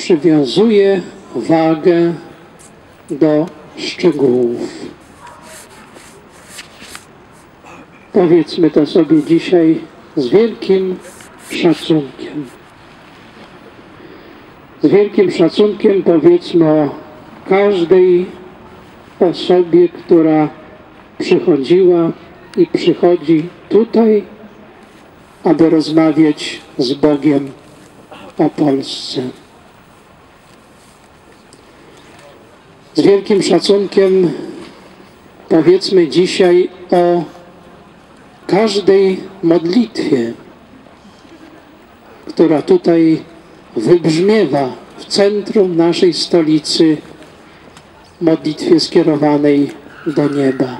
przywiązuje wagę do szczegółów. Powiedzmy to sobie dzisiaj z wielkim szacunkiem. Z wielkim szacunkiem powiedzmy o każdej osobie, która przychodziła i przychodzi tutaj, aby rozmawiać z Bogiem o Polsce. Z wielkim szacunkiem powiedzmy dzisiaj o każdej modlitwie, która tutaj wybrzmiewa w centrum naszej stolicy, modlitwie skierowanej do nieba.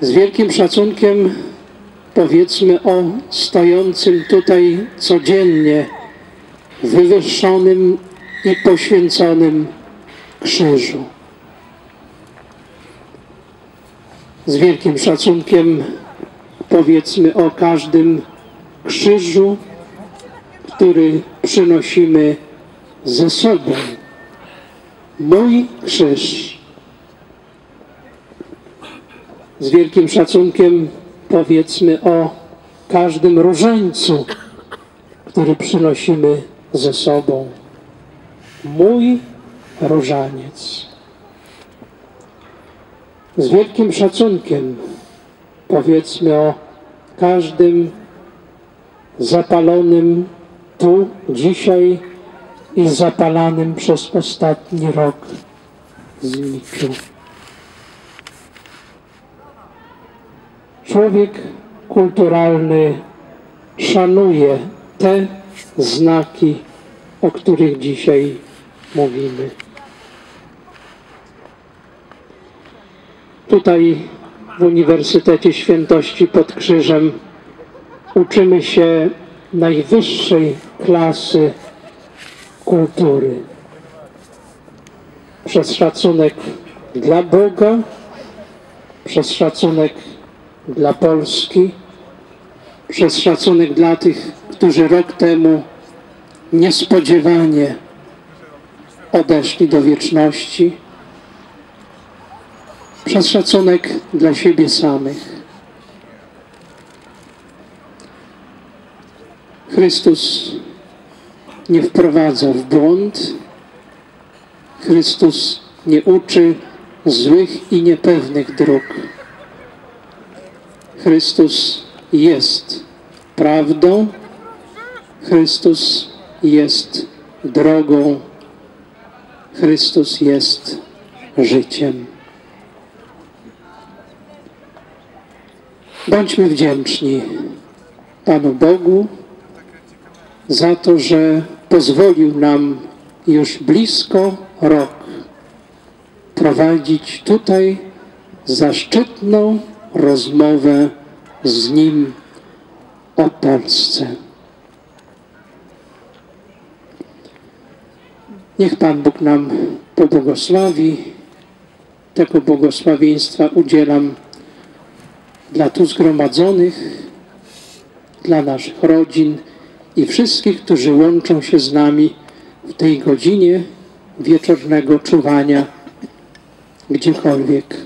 Z wielkim szacunkiem powiedzmy o stojącym tutaj codziennie wywyższonym i poświęconym krzyżu. Z wielkim szacunkiem powiedzmy o każdym krzyżu, który przynosimy ze sobą. Mój krzyż. Z wielkim szacunkiem powiedzmy o każdym różańcu, który przynosimy ze sobą. Mój różaniec. Z wielkim szacunkiem powiedzmy o każdym zapalonym tu, dzisiaj i zapalanym przez ostatni rok zniczu. Człowiek kulturalny szanuje te znaki, o których dzisiaj mówimy. Tutaj w Uniwersytecie Świętości pod Krzyżem uczymy się najwyższej klasy kultury. Przez szacunek dla Boga, przez szacunek dla Polski, przez szacunek dla tych, którzy rok temu niespodziewanie odeszli do wieczności, przez szacunek dla siebie samych. Chrystus nie wprowadza w błąd, Chrystus nie uczy złych i niepewnych dróg. Chrystus jest prawdą, Chrystus jest drogą, Chrystus jest życiem. Bądźmy wdzięczni Panu Bogu za to, że pozwolił nam już blisko rok prowadzić tutaj zaszczytną rozmowę z Nim o Polsce. Niech Pan Bóg nam pobłogosławi. Tego błogosławieństwa udzielam dla tu zgromadzonych, dla naszych rodzin i wszystkich, którzy łączą się z nami w tej godzinie wieczornego czuwania gdziekolwiek